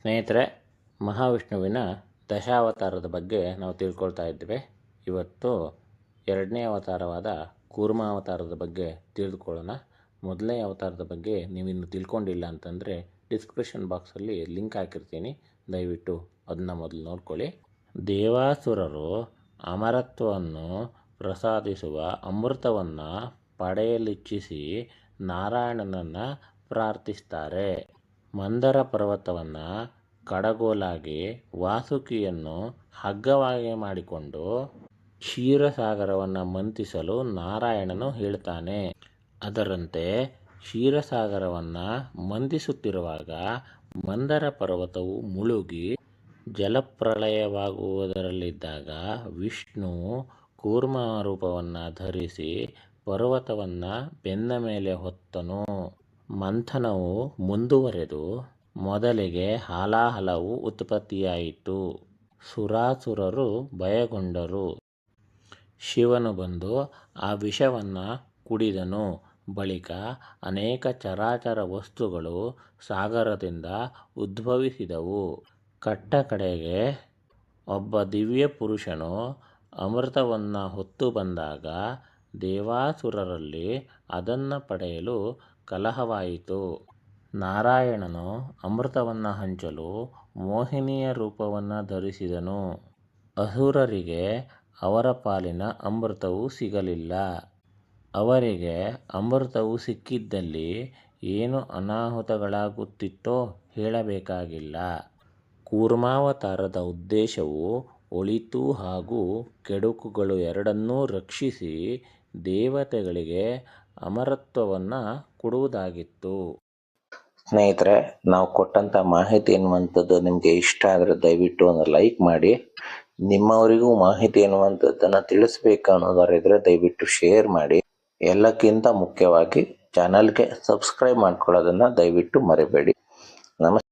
ಸ್ನೇಹಿತರೆ, ಮಹಾವಿಷ್ಣುವಿನ ದಶಾವತಾರದ ಬಗ್ಗೆ ನಾವು ತಿಳ್ಕೊಳ್ತಾ ಇದ್ದೇವೆ. ಇವತ್ತು ಎರಡನೇ ಅವತಾರವಾದ ಕೂರ್ಮಾವತಾರದ ಬಗ್ಗೆ ತಿಳಿದುಕೊಳ್ಳೋಣ. ಮೊದಲನೇ ಅವತಾರದ ಬಗ್ಗೆ ನೀವಿನ್ನು ತಿಳ್ಕೊಂಡಿಲ್ಲ ಅಂತಂದರೆ ಡಿಸ್ಕ್ರಿಪ್ಷನ್ ಬಾಕ್ಸಲ್ಲಿ ಲಿಂಕ್ ಹಾಕಿರ್ತೀನಿ. ದಯವಿಟ್ಟು ಅದನ್ನ ಮೊದಲು ನೋಡ್ಕೊಳ್ಳಿ. ದೇವಾಸುರರು ಅಮರತ್ವವನ್ನು ಪ್ರಸಾದಿಸುವ ಅಮೃತವನ್ನು ಪಡೆಯಲಿಚ್ಛಿಸಿ ನಾರಾಯಣನನ್ನು ಪ್ರಾರ್ಥಿಸ್ತಾರೆ. ಮಂದರ ಪರ್ವತವನ್ನು ಕಡಗೋಲಾಗಿ ವಾಸುಕಿಯನ್ನು ಹಗ್ಗವಾಗಿ ಮಾಡಿಕೊಂಡು ಕ್ಷೀರಸಾಗರವನ್ನು ಮಂತಿಸಲು ನಾರಾಯಣನು ಹೇಳ್ತಾನೆ. ಅದರಂತೆ ಕ್ಷೀರಸಾಗರವನ್ನು ಮಂದಿಸುತ್ತಿರುವಾಗ ಮಂದರ ಪರ್ವತವು ಮುಳುಗಿ ಜಲಪ್ರಳಯವಾಗುವುದರಲ್ಲಿದ್ದಾಗ ವಿಷ್ಣು ಕೂರ್ಮ ರೂಪವನ್ನು ಧರಿಸಿ ಪರ್ವತವನ್ನು ಬೆನ್ನ ಮೇಲೆ ಹೊತ್ತನು. ಮಂಥನವು ಮುಂದುವರೆದು ಮೊದಲಿಗೆ ಹಾಲಾಹಲವು ಉತ್ಪತ್ತಿಯಾಯಿತು. ಸುರಾಸುರರು ಭಯಗೊಂಡರು. ಶಿವನು ಬಂದು ಆ ವಿಷವನ್ನು ಕುಡಿದನು. ಬಳಿಕ ಅನೇಕ ಚರಾಚರ ವಸ್ತುಗಳು ಸಾಗರದಿಂದ ಉದ್ಭವಿಸಿದವು. ಕಟ್ಟ ಕಡೆಗೆ ಒಬ್ಬ ದಿವ್ಯ ಪುರುಷನು ಅಮೃತವನ್ನು ಹೊತ್ತು ಬಂದಾಗ ದೇವಾಸುರರಲ್ಲಿ ಅದನ್ನು ಪಡೆಯಲು ಕಲಹವಾಯಿತು. ನಾರಾಯಣನು ಅಮೃತವನ್ನು ಹಂಚಲು ಮೋಹಿನಿಯ ರೂಪವನ್ನು ಧರಿಸಿದನು. ಅಸುರರಿಗೆ ಅವರ ಪಾಲಿನ ಅಮೃತವು ಸಿಗಲಿಲ್ಲ. ಅವರಿಗೆ ಅಮೃತವು ಸಿಕ್ಕಿದ್ದಲ್ಲಿ ಏನು ಅನಾಹುತಗಳಾಗುತ್ತಿತ್ತೋ ಹೇಳಬೇಕಾಗಿಲ್ಲ. ಕೂರ್ಮಾವತಾರದ ಉದ್ದೇಶವು ಒಳಿತು ಹಾಗೂ ಕೆಡುಕುಗಳು ಎರಡನ್ನೂ ರಕ್ಷಿಸಿ ದೇವತೆಗಳಿಗೆ ಅಮರತ್ವವನ್ನು ಕೊಡುವುದಾಗಿತ್ತು. ಸ್ನೇಹಿತರೆ, ನಾವು ಕೊಟ್ಟಂಥ ಮಾಹಿತಿ ಎನ್ನುವಂಥದ್ದು ನಿಮಗೆ ಇಷ್ಟ ಆದರೆ ದಯವಿಟ್ಟು ಒಂದು ಲೈಕ್ ಮಾಡಿ. ನಿಮ್ಮವರಿಗೂ ಮಾಹಿತಿ ಎನ್ನುವಂಥದ್ದನ್ನು ತಿಳಿಸ್ಬೇಕು ಅನ್ನೋದಾರಿದ್ರೆ ದಯವಿಟ್ಟು ಶೇರ್ ಮಾಡಿ. ಎಲ್ಲಕ್ಕಿಂತ ಮುಖ್ಯವಾಗಿ ಚಾನಲ್ಗೆ ಸಬ್ಸ್ಕ್ರೈಬ್ ಮಾಡ್ಕೊಳ್ಳೋದನ್ನು ದಯವಿಟ್ಟು ಮರಿಬೇಡಿ. ನಮಸ್ತೆ